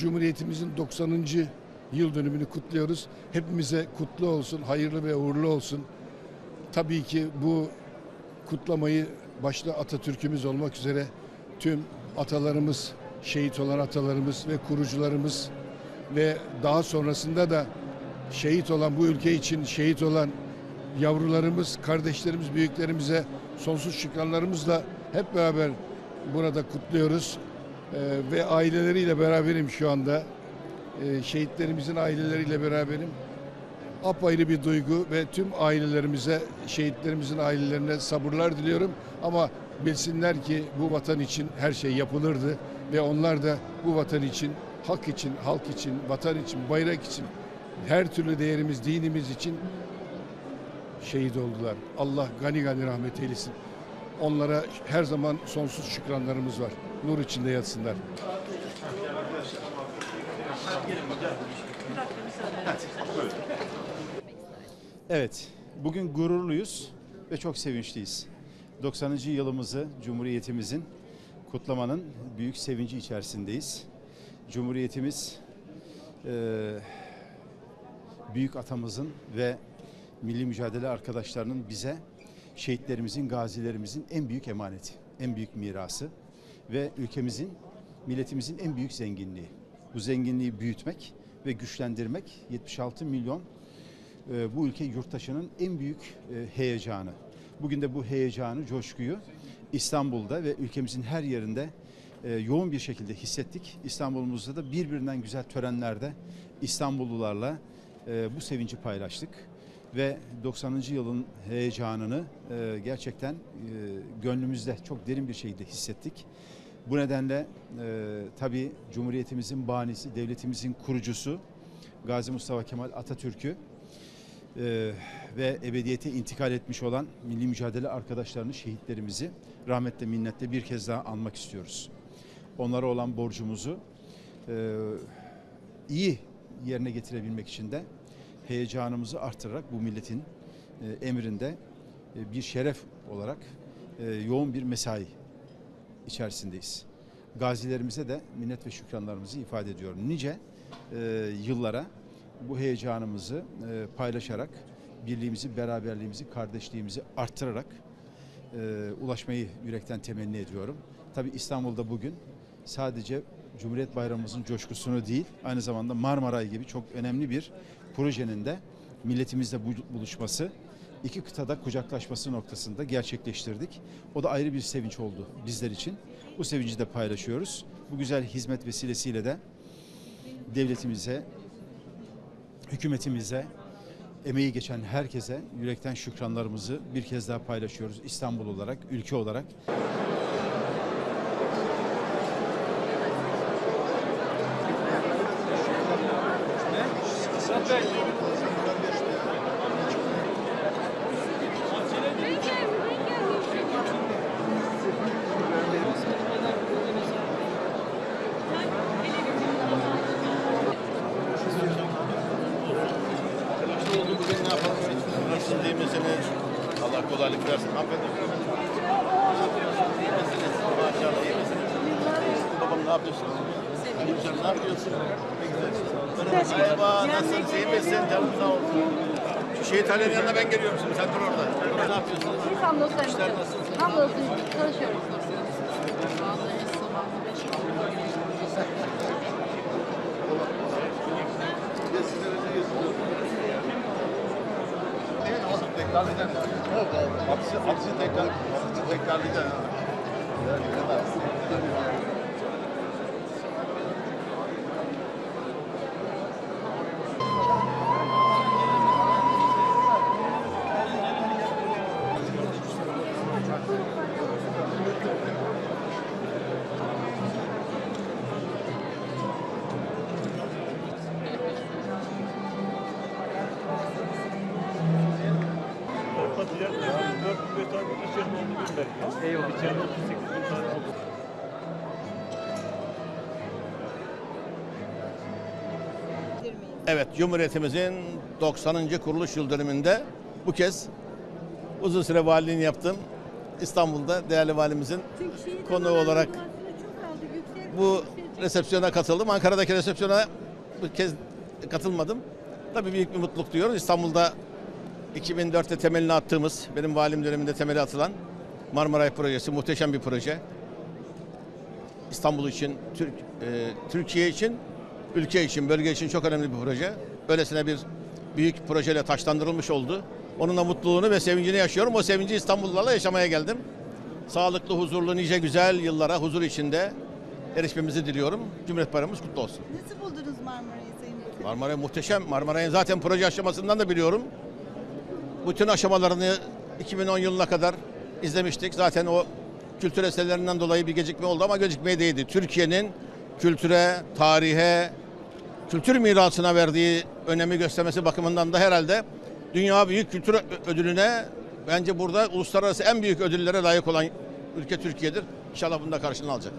Cumhuriyetimizin 90. yıl dönümünü kutluyoruz. Hepimize kutlu olsun, hayırlı ve uğurlu olsun. Tabii ki bu kutlamayı başta Atatürk'ümüz olmak üzere tüm atalarımız, şehit olan atalarımız ve kurucularımız ve daha sonrasında da şehit olan bu ülke için şehit olan yavrularımız, kardeşlerimiz, büyüklerimize sonsuz şükranlarımızla hep beraber burada kutluyoruz. Ee, ve aileleriyle beraberim şu anda. Ee, şehitlerimizin aileleriyle beraberim. Apayrı bir duygu ve tüm ailelerimize, şehitlerimizin ailelerine sabırlar diliyorum. Ama bilsinler ki bu vatan için her şey yapılırdı ve onlar da bu vatan için, hak için, halk için, vatan için, bayrak için, her türlü değerimiz, dinimiz için şehit oldular. Allah gani gani rahmet eylesin. Onlara her zaman sonsuz şükranlarımız var. Nur içinde yatsınlar. Evet, bugün gururluyuz ve çok sevinçliyiz. 90. yılımızı Cumhuriyetimizin kutlamanın büyük sevinci içerisindeyiz. Cumhuriyetimiz eee, büyük atamızın ve milli mücadele arkadaşlarının bize şehitlerimizin, gazilerimizin en büyük emaneti, en büyük mirası ve ülkemizin, milletimizin en büyük zenginliği. Bu zenginliği büyütmek ve güçlendirmek 76 milyon e, bu ülke yurttaşının en büyük e, heyecanı. Bugün de bu heyecanı, coşkuyu İstanbul'da ve ülkemizin her yerinde e, yoğun bir şekilde hissettik. İstanbul'umuzda da birbirinden güzel törenlerde İstanbullularla e, bu sevinci paylaştık. Ve 90. yılın heyecanını e, gerçekten e, gönlümüzde çok derin bir şekilde hissettik. Bu nedenle e, tabii Cumhuriyetimizin banisi, devletimizin kurucusu Gazi Mustafa Kemal Atatürk'ü e, ve ebediyete intikal etmiş olan milli mücadele arkadaşlarını, şehitlerimizi rahmetle minnetle bir kez daha anmak istiyoruz. Onlara olan borcumuzu e, iyi yerine getirebilmek için de heyecanımızı artırarak bu milletin e, emrinde e, bir şeref olarak e, yoğun bir mesai içerisindeyiz. Gazilerimize de minnet ve şükranlarımızı ifade ediyorum. Nice e, yıllara bu heyecanımızı e, paylaşarak, birliğimizi, beraberliğimizi, kardeşliğimizi arttırarak e, ulaşmayı yürekten temenni ediyorum. Tabii İstanbul'da bugün sadece Cumhuriyet Bayramımızın coşkusunu değil, aynı zamanda Marmaray gibi çok önemli bir projenin de milletimizle bu- buluşması, iki kıtada kucaklaşması noktasında gerçekleştirdik. O da ayrı bir sevinç oldu bizler için. Bu sevinci de paylaşıyoruz. Bu güzel hizmet vesilesiyle de devletimize, hükümetimize, emeği geçen herkese yürekten şükranlarımızı bir kez daha paylaşıyoruz. İstanbul olarak, ülke olarak. Bugün ne yapalım? İyi misiniz? Allah kolaylık versin. Hanımefendi. İyi misiniz? Maşallah iyi misiniz? Babam ne yapıyorsunuz? Misin? Ne yapıyorsun? Merhaba, nasılsınız? İyi misin? Canım sağ ol. Şu şehit Ali'nin yanına ben geliyorum şimdi. Sen dur orada. Ne yapıyorsunuz? Biz hamdolsun İşler nasıl? Hamdolsun çalışıyoruz. tekrarlayacak mısın? Evet, evet. Atışı, atışı tekrar, atışı tekrarlayacak mısın? Yani, ne kadar? Tekrarlayacağım. Patlıcan 405 tane içeride oldu günler. Eyvallah. İçeride 38 bin tane oldu. Evet, Cumhuriyetimizin 90. kuruluş yıl dönümünde bu kez uzun süre valiliğini yaptım. İstanbul'da değerli valimizin konuğu olarak bu resepsiyona katıldım. Ankara'daki resepsiyona bu kez katılmadım. Tabii büyük bir mutluluk duyuyoruz. İstanbul'da 2004'te temelini attığımız, benim valim döneminde temeli atılan Marmaray projesi muhteşem bir proje. İstanbul için, Türk, e, Türkiye için, ülke için, bölge için çok önemli bir proje. Böylesine bir büyük projeyle taşlandırılmış oldu. Onunla mutluluğunu ve sevincini yaşıyorum. O sevinci İstanbullularla yaşamaya geldim. Sağlıklı, huzurlu, nice güzel yıllara huzur içinde erişmemizi diliyorum. Cumhuriyet Bayramımız kutlu olsun. Nasıl buldunuz Marmara'yı Sayın? Marmaray muhteşem. Marmaray'ın zaten proje aşamasından da biliyorum. Bütün aşamalarını 2010 yılına kadar izlemiştik. Zaten o kültür eserlerinden dolayı bir gecikme oldu ama gecikmeye değdi. Türkiye'nin kültüre, tarihe, kültür mirasına verdiği önemi göstermesi bakımından da herhalde Dünya Büyük Kültür Ödülü'ne bence burada uluslararası en büyük ödüllere layık olan ülke Türkiye'dir. İnşallah bunu da karşılığını alacak.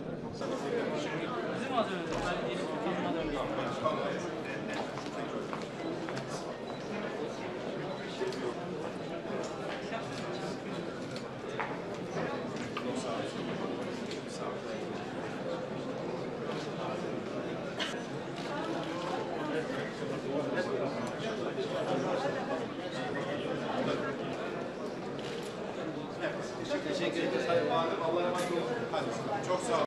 Teşekkür ederiz. Hayır, Allah emanet olun. Hadi. Çok sağ olun.